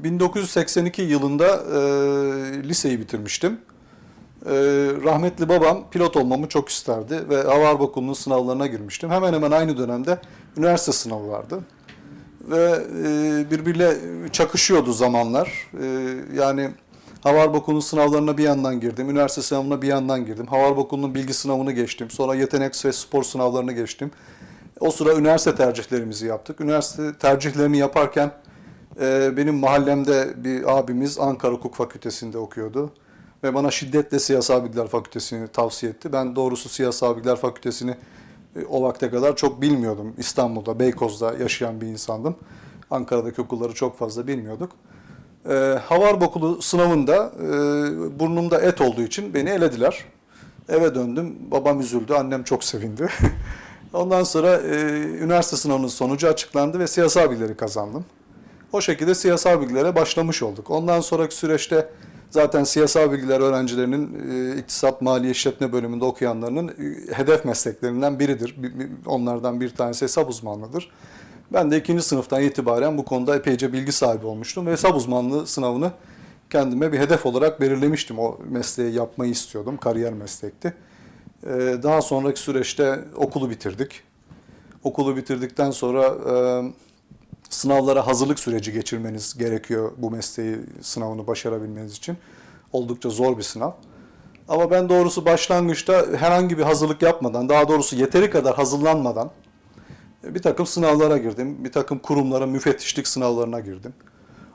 Ee, Ben 1982 yılında e, liseyi bitirmiştim. Ee, rahmetli babam pilot olmamı çok isterdi ve Hava Okulu'nun sınavlarına girmiştim. Hemen hemen aynı dönemde üniversite sınavı vardı. Ve e, birbiriyle çakışıyordu zamanlar. E, yani Hava Okulu'nun sınavlarına bir yandan girdim, üniversite sınavına bir yandan girdim. Hava Okulu'nun bilgi sınavını geçtim, sonra yetenek ve spor sınavlarını geçtim. O sıra üniversite tercihlerimizi yaptık. Üniversite tercihlerini yaparken ee, benim mahallemde bir abimiz Ankara Hukuk Fakültesi'nde okuyordu. Ve bana şiddetle Siyasal Bilgiler Fakültesini tavsiye etti. Ben doğrusu Siyasal Bilgiler Fakültesini e, o vakte kadar çok bilmiyordum. İstanbul'da, Beykoz'da yaşayan bir insandım. Ankara'daki okulları çok fazla bilmiyorduk. Ee, Havarp Okulu sınavında e, burnumda et olduğu için beni elediler. Eve döndüm. Babam üzüldü, annem çok sevindi. Ondan sonra e, üniversite sınavının sonucu açıklandı ve siyasal bilgileri kazandım. O şekilde siyasal bilgilere başlamış olduk. Ondan sonraki süreçte zaten siyasal bilgiler öğrencilerinin e, iktisat mali işletme bölümünde okuyanlarının e, hedef mesleklerinden biridir. Bir- bir- Onlardan bir tanesi hesap uzmanlığıdır. Ben de ikinci sınıftan itibaren bu konuda epeyce bilgi sahibi olmuştum ve hesap uzmanlığı sınavını kendime bir hedef olarak belirlemiştim. O mesleği yapmayı istiyordum, kariyer meslekti. E, Daha sonraki süreçte okulu bitirdik. Okulu bitirdikten sonra sınavlara hazırlık süreci geçirmeniz gerekiyor bu mesleği sınavını başarabilmeniz için. Oldukça zor bir sınav. Ama ben doğrusu başlangıçta herhangi bir hazırlık yapmadan, daha doğrusu yeteri kadar hazırlanmadan e, bir takım sınavlara girdim. Bir takım kurumlara müfettişlik sınavlarına girdim.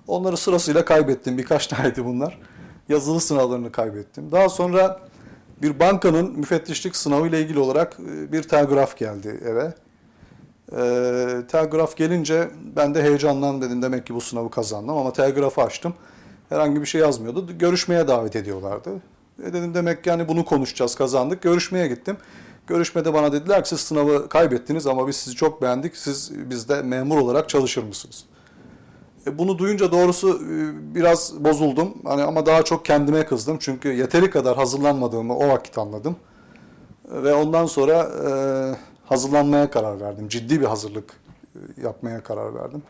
Onları sırasıyla kaybettim. Birkaç taneydi bunlar. Yazılı sınavlarını kaybettim. Daha sonra bir bankanın müfettişlik sınavı ile ilgili olarak e, bir telgraf geldi eve. Ee, telgraf gelince ben de heyecanlandım dedim demek ki bu sınavı kazandım ama telgrafı açtım. Herhangi bir şey yazmıyordu. Görüşmeye davet ediyorlardı. E dedim demek ki yani bunu konuşacağız kazandık. Görüşmeye gittim. Görüşmede bana dediler ki siz sınavı kaybettiniz ama biz sizi çok beğendik. Siz bizde memur olarak çalışır mısınız? E, bunu duyunca doğrusu e, biraz bozuldum. Hani ama daha çok kendime kızdım. Çünkü yeteri kadar hazırlanmadığımı o vakit anladım. Ve ondan sonra e, hazırlanmaya karar verdim. Ciddi bir hazırlık e, yapmaya karar verdim.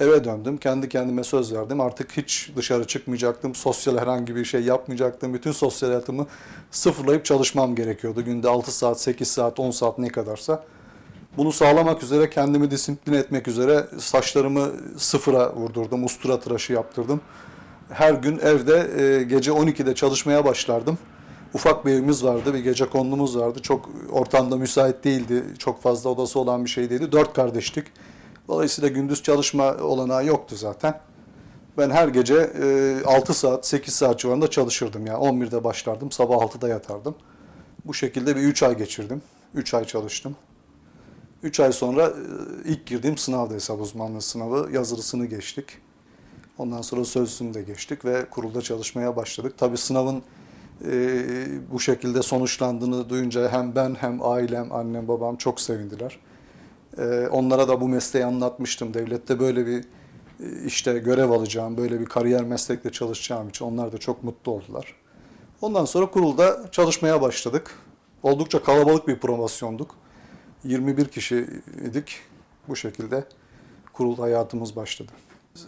Eve döndüm. Kendi kendime söz verdim. Artık hiç dışarı çıkmayacaktım. Sosyal herhangi bir şey yapmayacaktım. Bütün sosyal hayatımı sıfırlayıp çalışmam gerekiyordu. Günde 6 saat, 8 saat, 10 saat ne kadarsa. Bunu sağlamak üzere kendimi disiplin etmek üzere saçlarımı sıfıra vurdurdum. Ustura tıraşı yaptırdım. Her gün evde e, gece 12'de çalışmaya başlardım. Ufak bir evimiz vardı, bir gece kondumuz vardı. Çok ortamda müsait değildi, çok fazla odası olan bir şey değildi. Dört kardeştik. Dolayısıyla gündüz çalışma olanağı yoktu zaten. Ben her gece e, 6 saat, 8 saat civarında çalışırdım. Yani 11'de başlardım, sabah 6'da yatardım. Bu şekilde bir 3 ay geçirdim. 3 ay çalıştım. 3 ay sonra e, ilk girdiğim sınavda hesap uzmanlığı sınavı. Yazılısını geçtik. Ondan sonra sözlüsünü de geçtik ve kurulda çalışmaya başladık. Tabii sınavın e, bu şekilde sonuçlandığını duyunca hem ben hem ailem, annem, babam çok sevindiler. E, onlara da bu mesleği anlatmıştım. Devlette böyle bir e, işte görev alacağım, böyle bir kariyer meslekle çalışacağım için onlar da çok mutlu oldular. Ondan sonra kurulda çalışmaya başladık. Oldukça kalabalık bir promosyonduk. 21 kişiydik. Bu şekilde kurul hayatımız başladı.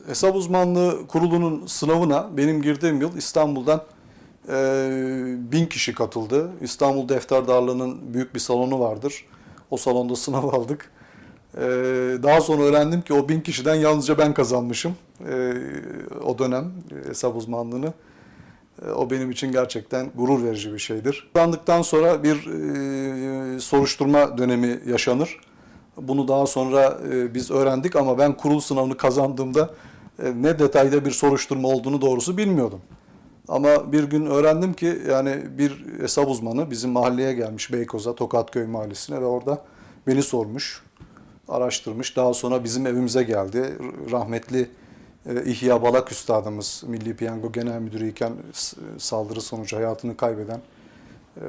Hesap uzmanlığı kurulunun sınavına benim girdiğim yıl İstanbul'dan bin kişi katıldı. İstanbul Defterdarlığı'nın büyük bir salonu vardır. O salonda sınav aldık. E, daha sonra öğrendim ki o bin kişiden yalnızca ben kazanmışım e, o dönem e, hesap uzmanlığını. O benim için gerçekten gurur verici bir şeydir. Kazandıktan sonra bir e, soruşturma dönemi yaşanır. Bunu daha sonra e, biz öğrendik ama ben kurul sınavını kazandığımda ne detayda bir soruşturma olduğunu doğrusu bilmiyordum. Ama bir gün öğrendim ki yani bir hesap uzmanı bizim mahalleye gelmiş Beykoz'a, Tokatköy mahallesine ve orada beni sormuş, araştırmış. Daha sonra bizim evimize geldi. Rahmetli e, İhya Balak Üstadımız, Milli Piyango Genel Müdürü iken saldırı sonucu hayatını kaybeden e,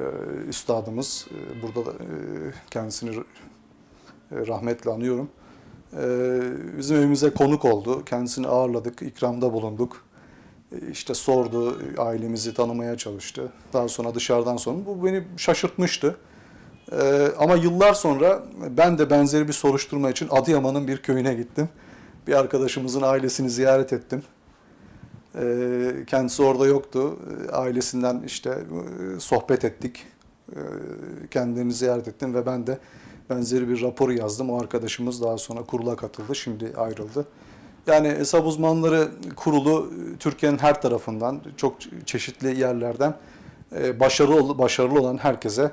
üstadımız. E, Burada da kendisini rahmetle anıyorum. Bizim evimize konuk oldu. Kendisini ağırladık, ikramda bulunduk. E, İşte sordu, ailemizi tanımaya çalıştı. Daha sonra dışarıdan sonra bu beni şaşırtmıştı. Ee, ama yıllar sonra ben de benzeri bir soruşturma için Adıyaman'ın bir köyüne gittim. Bir arkadaşımızın ailesini ziyaret ettim. Ee, kendisi orada yoktu. Ee, Ailesinden işte e, sohbet ettik. Ee, Kendilerini ziyaret ettim ve ben de benzeri bir rapor yazdım. O arkadaşımız daha sonra kurula katıldı. Şimdi ayrıldı. Yani hesap uzmanları kurulu e, Türkiye'nin her tarafından, çok çeşitli yerlerden e, başarılı başarılı olan herkese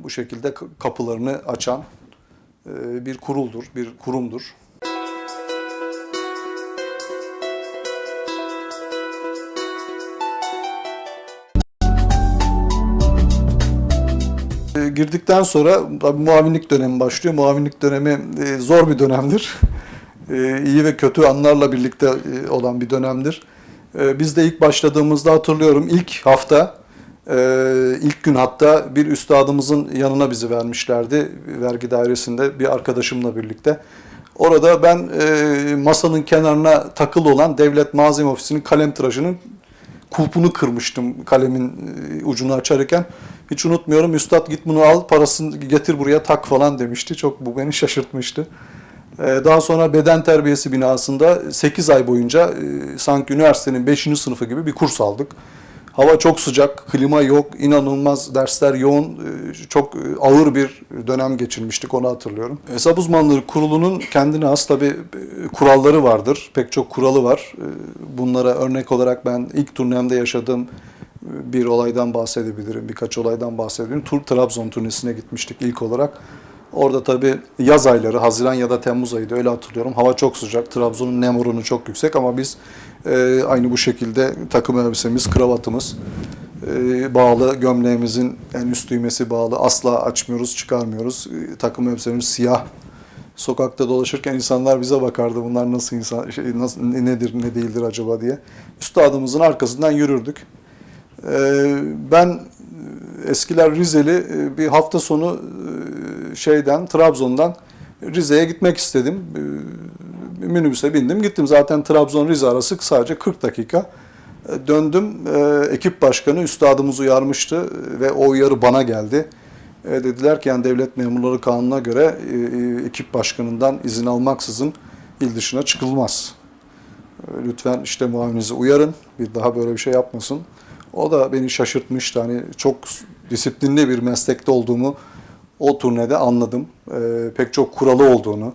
bu şekilde kapılarını açan e, bir kuruldur, bir kurumdur. Girdikten sonra tabii muavinlik dönemi başlıyor. Muavinlik dönemi zor bir dönemdir. E, iyi ve kötü anlarla birlikte e, olan bir dönemdir. E, Biz de ilk başladığımızda hatırlıyorum ilk hafta, e, ilk gün hatta bir üstadımızın yanına bizi vermişlerdi. Vergi dairesinde bir arkadaşımla birlikte. Orada ben e, masanın kenarına takılı olan Devlet Malzeme Ofisi'nin kalem tıraşının kulpunu kırmıştım kalemin ucunu açarken. Hiç unutmuyorum. Üstad git bunu al, parasını getir buraya tak falan demişti. Çok bu beni şaşırtmıştı. Ee, Daha sonra beden terbiyesi binasında 8 ay boyunca e, sanki üniversitenin 5. sınıfı gibi bir kurs aldık. Hava çok sıcak, klima yok, inanılmaz dersler yoğun, e, çok e, ağır bir dönem geçirmiştik onu hatırlıyorum. Hesap uzmanları kurulunun kendine has tabi kuralları vardır, pek çok kuralı var. Bunlara örnek olarak ben ilk turnemde yaşadığım bir olaydan bahsedebilirim, birkaç olaydan bahsedebilirim. Tur Trabzon turnesine gitmiştik ilk olarak. Orada tabii yaz ayları, Haziran ya da Temmuz ayıydı öyle hatırlıyorum. Hava çok sıcak, Trabzon'un nem oranı çok yüksek ama biz e, aynı bu şekilde takım elbisemiz, kravatımız, e, bağlı, gömleğimizin en üst düğmesi bağlı. Asla açmıyoruz, çıkarmıyoruz. E, takım elbisemiz siyah. Sokakta dolaşırken insanlar bize bakardı. Bunlar nasıl insan, şey, nasıl, nedir, ne değildir acaba diye. Üstadımızın arkasından yürürdük. Ee, Ben e, eskiler Rizeli e, bir hafta sonu e, şeyden Trabzon'dan Rize'ye gitmek istedim. Bir Minibüse bindim gittim. Zaten Trabzon Rize arası sadece 40 dakika. E, Döndüm. e, Ekip başkanı üstadımız uyarmıştı e, ve o uyarı bana geldi. E, Dediler ki yani devlet memurları kanununa göre e, e, ekip başkanından izin almaksızın il dışına çıkılmaz. E, Lütfen işte muavininizi uyarın. Bir daha böyle bir şey yapmasın. O da beni şaşırtmıştı. Hani çok disiplinli bir meslekte olduğumu o turnede anladım. Ee, pek çok kuralı olduğunu,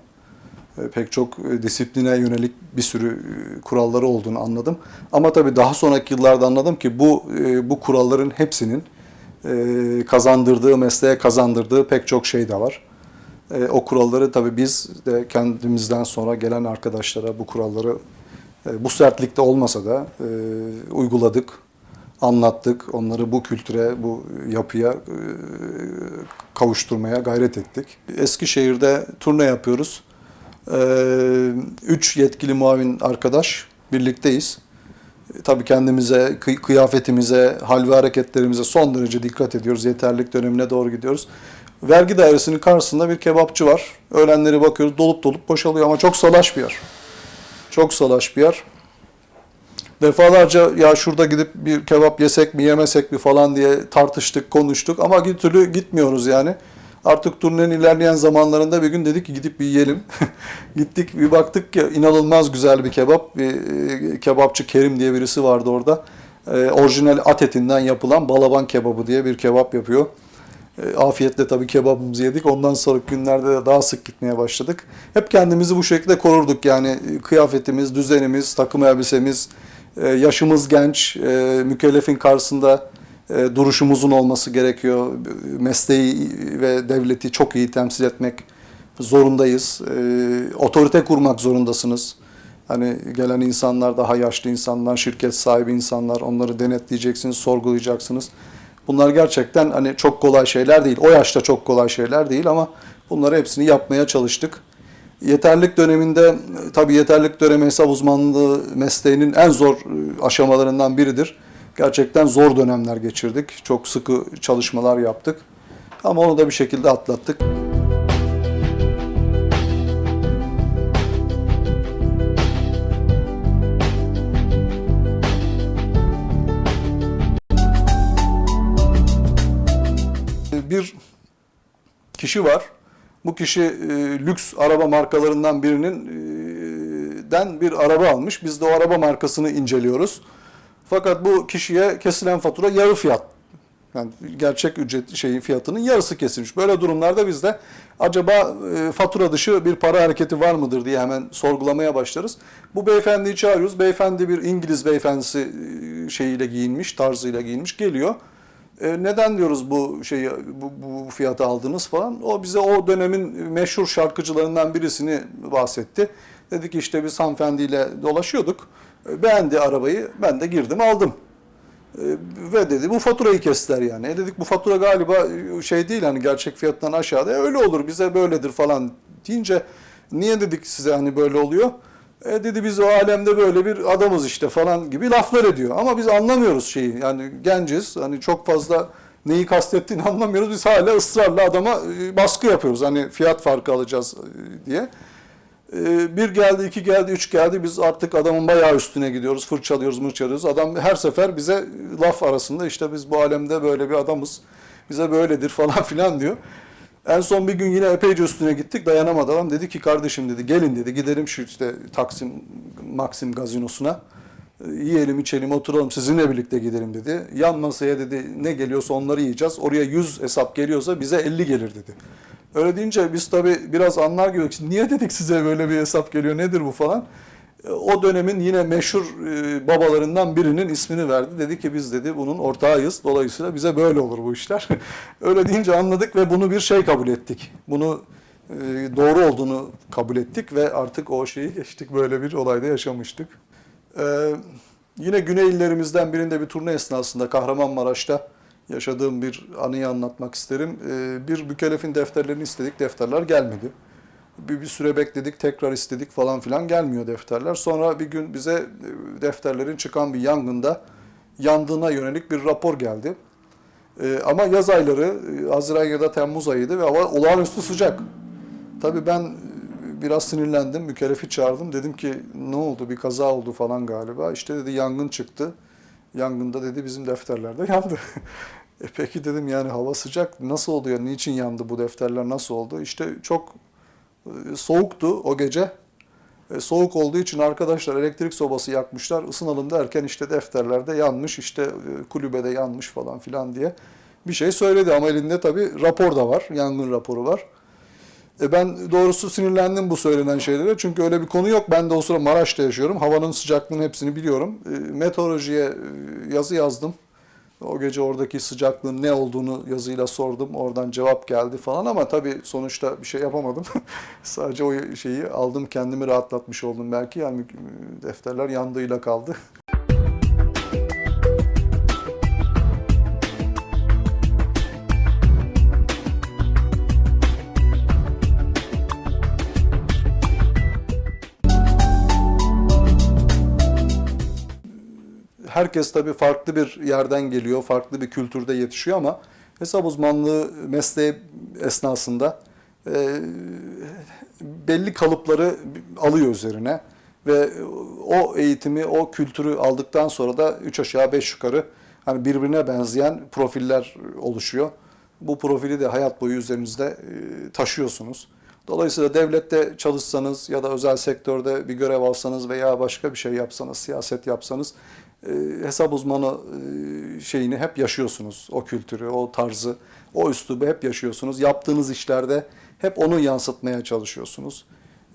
e, pek çok e, disipline yönelik bir sürü e, kuralları olduğunu anladım. Ama tabii daha sonraki yıllarda anladım ki bu e, bu kuralların hepsinin e, kazandırdığı, mesleğe kazandırdığı pek çok şey de var. E, o kuralları tabii biz de kendimizden sonra gelen arkadaşlara bu kuralları e, bu sertlikte olmasa da e, uyguladık, anlattık. Onları bu kültüre, bu yapıya e, kavuşturmaya gayret ettik. Eskişehir'de turne yapıyoruz. E, Üç yetkili muavin arkadaş birlikteyiz. E, Tabii kendimize, kıy- kıyafetimize, hal ve hareketlerimize son derece dikkat ediyoruz. Yeterlilik dönemine doğru gidiyoruz. Vergi dairesinin karşısında bir kebapçı var. Öğlenleri bakıyoruz dolup dolup boşalıyor ama çok salaş bir yer. Çok salaş bir yer. Defalarca ya şurada gidip bir kebap yesek mi yemesek mi falan diye tartıştık, konuştuk ama bir türlü gitmiyoruz yani. Artık turnenin ilerleyen zamanlarında bir gün dedik ki gidip bir yiyelim. Gittik bir baktık ki inanılmaz güzel bir kebap. Bir e, kebapçı Kerim diye birisi vardı orada. E, orijinal at etinden yapılan balaban kebabı diye bir kebap yapıyor. E, afiyetle tabii kebabımızı yedik. Ondan sonraki günlerde de daha sık gitmeye başladık. Hep kendimizi bu şekilde korurduk. Yani kıyafetimiz, düzenimiz, takım elbisemiz, e, yaşımız genç, e, mükellefin karşısında e, duruşumuzun olması gerekiyor. Mesleği ve devleti çok iyi temsil etmek zorundayız. Otorite kurmak zorundasınız. Hani gelen insanlar daha yaşlı insanlar, şirket sahibi insanlar, onları denetleyeceksiniz, sorgulayacaksınız. Bunlar gerçekten hani çok kolay şeyler değil. O yaşta çok kolay şeyler değil ama bunları hepsini yapmaya çalıştık. Yeterlik döneminde tabii yeterlik dönemi hesap uzmanlığı mesleğinin en zor e, aşamalarından biridir. Gerçekten zor dönemler geçirdik. Çok sıkı çalışmalar yaptık. Ama onu da bir şekilde atlattık. Bir kişi var. Bu kişi e, lüks araba markalarından birinin e, kişiden bir araba almış. Biz de o araba markasını inceliyoruz. Fakat bu kişiye kesilen fatura yarı fiyat. Yani gerçek ücret şeyin fiyatının yarısı kesilmiş. Böyle durumlarda biz de acaba e, fatura dışı bir para hareketi var mıdır diye hemen sorgulamaya başlarız. Bu beyefendiyi çağırıyoruz. Beyefendi bir İngiliz beyefendisi e, şeyiyle giyinmiş, tarzıyla giyinmiş geliyor. E, neden diyoruz bu şeyi bu, bu fiyata aldınız falan. O bize o dönemin meşhur şarkıcılarından birisini bahsetti. Dedi ki işte biz hanımefendiyle dolaşıyorduk. E, Beğendi arabayı. Ben de girdim aldım. E, Ve dedi bu faturayı kestiler yani. E dedik bu fatura galiba şey değil hani gerçek fiyattan aşağıda. E öyle olur bize böyledir falan deyince niye dedik size hani böyle oluyor? E dedi biz o alemde böyle bir adamız işte falan gibi laflar ediyor. Ama biz anlamıyoruz şeyi. Yani genciz. Hani çok fazla neyi kastettiğini anlamıyoruz. Biz hala ısrarla adama e, baskı yapıyoruz. Hani fiyat farkı alacağız e, diye. E, Bir geldi, iki geldi, üç geldi. Biz artık adamın bayağı üstüne gidiyoruz. Fırçalıyoruz, mırçalıyoruz. Adam her sefer bize laf arasında işte biz bu alemde böyle bir adamız. Bize böyledir falan filan diyor. En son bir gün yine epeyce üstüne gittik. Dayanamadı adam. Dedi ki kardeşim dedi gelin dedi. Gidelim şu işte Taksim Maxim gazinosuna. E, Yiyelim, içelim, oturalım. Sizinle birlikte gidelim dedi. Yan masaya dedi ne geliyorsa onları yiyeceğiz. Oraya 100 hesap geliyorsa bize 50 gelir dedi. Öyle deyince biz tabii biraz anlar gibi niye dedik size böyle bir hesap geliyor nedir bu falan. E, O dönemin yine meşhur e, babalarından birinin ismini verdi. Dedi ki biz dedi bunun ortağıyız. Dolayısıyla bize böyle olur bu işler. Öyle deyince anladık ve bunu bir şey kabul ettik. Bunu e, doğru olduğunu kabul ettik ve artık o şeyi geçtik. Böyle bir olayda yaşamıştık. Yine güney illerimizden birinde bir turne esnasında Kahramanmaraş'ta yaşadığım bir anıyı anlatmak isterim. Bir mükellefin defterlerini istedik, defterler gelmedi. Bir, bir süre bekledik, tekrar istedik falan filan gelmiyor defterler. Sonra bir gün bize e, defterlerin çıkan bir yangında yandığına yönelik bir rapor geldi. Ee, ama yaz ayları, e, Haziran ya da Temmuz ayıydı ve hava olağanüstü sıcak. Tabii ben e, biraz sinirlendim, mükellefi çağırdım. Dedim ki ne oldu, bir kaza oldu falan galiba. İşte dedi yangın çıktı. Yangında dedi bizim defterlerde yandı. E peki dedim yani hava sıcak nasıl oluyor, niçin yandı bu defterler nasıl oldu? İşte çok e, soğuktu o gece. E, soğuk olduğu için arkadaşlar elektrik sobası yakmışlar. Isınalım derken işte defterlerde yanmış, işte e, kulübede yanmış falan filan diye bir şey söyledi. Ama elinde tabii rapor da var, yangın raporu var. E ben doğrusu sinirlendim bu söylenen şeylere. Çünkü öyle bir konu yok. Ben de o sıra Maraş'ta yaşıyorum. Havanın sıcaklığının hepsini biliyorum. E, meteorolojiye e, yazı yazdım. O gece oradaki sıcaklığın ne olduğunu yazıyla sordum. Oradan cevap geldi falan ama tabii sonuçta bir şey yapamadım. Sadece o şeyi aldım kendimi rahatlatmış oldum belki. Yani e, defterler yandığıyla kaldı. Herkes tabii farklı bir yerden geliyor, farklı bir kültürde yetişiyor ama hesap uzmanlığı mesleği esnasında e, belli kalıpları alıyor üzerine ve o eğitimi, o kültürü aldıktan sonra da üç aşağı beş yukarı hani birbirine benzeyen profiller oluşuyor. Bu profili de hayat boyu üzerinizde e, taşıyorsunuz. Dolayısıyla devlette çalışsanız ya da özel sektörde bir görev alsanız veya başka bir şey yapsanız, siyaset yapsanız e, hesap uzmanı e, şeyini hep yaşıyorsunuz. O kültürü, o tarzı, o üslubu hep yaşıyorsunuz. Yaptığınız işlerde hep onu yansıtmaya çalışıyorsunuz.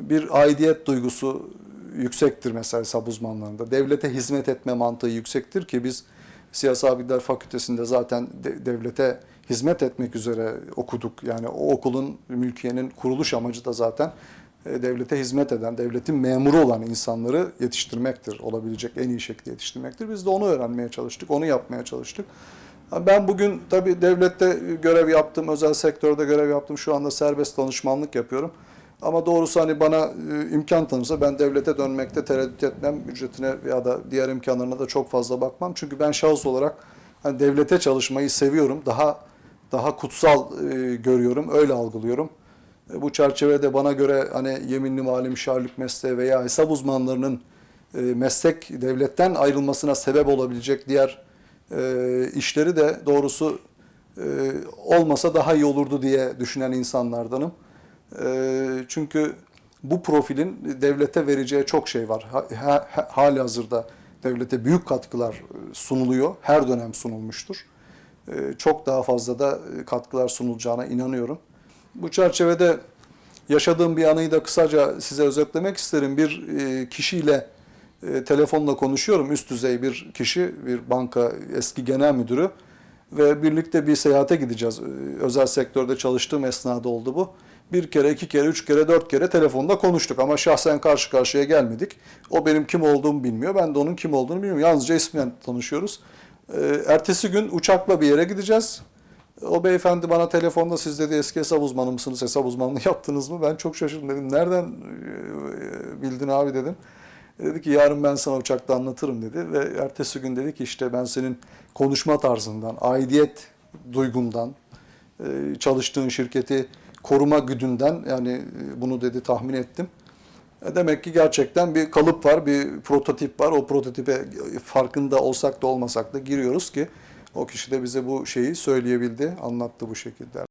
Bir aidiyet duygusu yüksektir mesela hesap uzmanlarında. Devlete hizmet etme mantığı yüksektir ki biz Siyasal Bilgiler Fakültesinde zaten de- devlete hizmet etmek üzere okuduk. Yani o okulun, mülkiyenin kuruluş amacı da zaten devlete hizmet eden, devletin memuru olan insanları yetiştirmektir. Olabilecek en iyi şekilde yetiştirmektir. Biz de onu öğrenmeye çalıştık, onu yapmaya çalıştık. Ben bugün tabii devlette görev yaptım, özel sektörde görev yaptım. Şu anda serbest danışmanlık yapıyorum. Ama doğrusu hani bana e, imkan tanırsa ben devlete dönmekte tereddüt etmem. Ücretine ya da diğer imkanlarına da çok fazla bakmam. Çünkü ben şahıs olarak hani devlete çalışmayı seviyorum. Daha daha kutsal e, görüyorum, öyle algılıyorum. E, Bu çerçevede bana göre hani yeminli mali müşavirlik mesleği veya hesap uzmanlarının e, meslek devletten ayrılmasına sebep olabilecek diğer e, işleri de doğrusu olmasa daha iyi olurdu diye düşünen insanlardanım. Çünkü bu profilin devlete vereceği çok şey var. Ha, ha, ha- hali hazırda devlete büyük katkılar sunuluyor. Her dönem sunulmuştur. Çok daha fazla da katkılar sunulacağına inanıyorum. Bu çerçevede yaşadığım bir anıyı da kısaca size özetlemek isterim. Bir e, kişiyle e, telefonla konuşuyorum. Üst düzey bir kişi, bir banka eski genel müdürü ve birlikte bir seyahate gideceğiz. E, Özel sektörde çalıştığım esnada oldu bu. Bir kere, iki kere, üç kere, dört kere telefonda konuştuk ama şahsen karşı karşıya gelmedik. O benim kim olduğumu bilmiyor, ben de onun kim olduğunu bilmiyorum. Yalnızca ismen tanışıyoruz. Ertesi gün uçakla bir yere gideceğiz. O beyefendi bana telefonda siz dedi eski hesap uzmanı mısınız, hesap uzmanlığı yaptınız mı? Ben çok şaşırdım dedim. Nereden bildin abi dedim. Dedi ki yarın ben sana uçakta anlatırım dedi. Ve ertesi gün dedi ki işte ben senin konuşma tarzından, aidiyet duygundan, çalıştığın şirketi koruma güdünden yani bunu dedi tahmin ettim. E, Demek ki gerçekten bir kalıp var, bir prototip var. O prototipe farkında olsak da olmasak da giriyoruz ki o kişi de bize bu şeyi söyleyebildi, anlattı bu şekilde.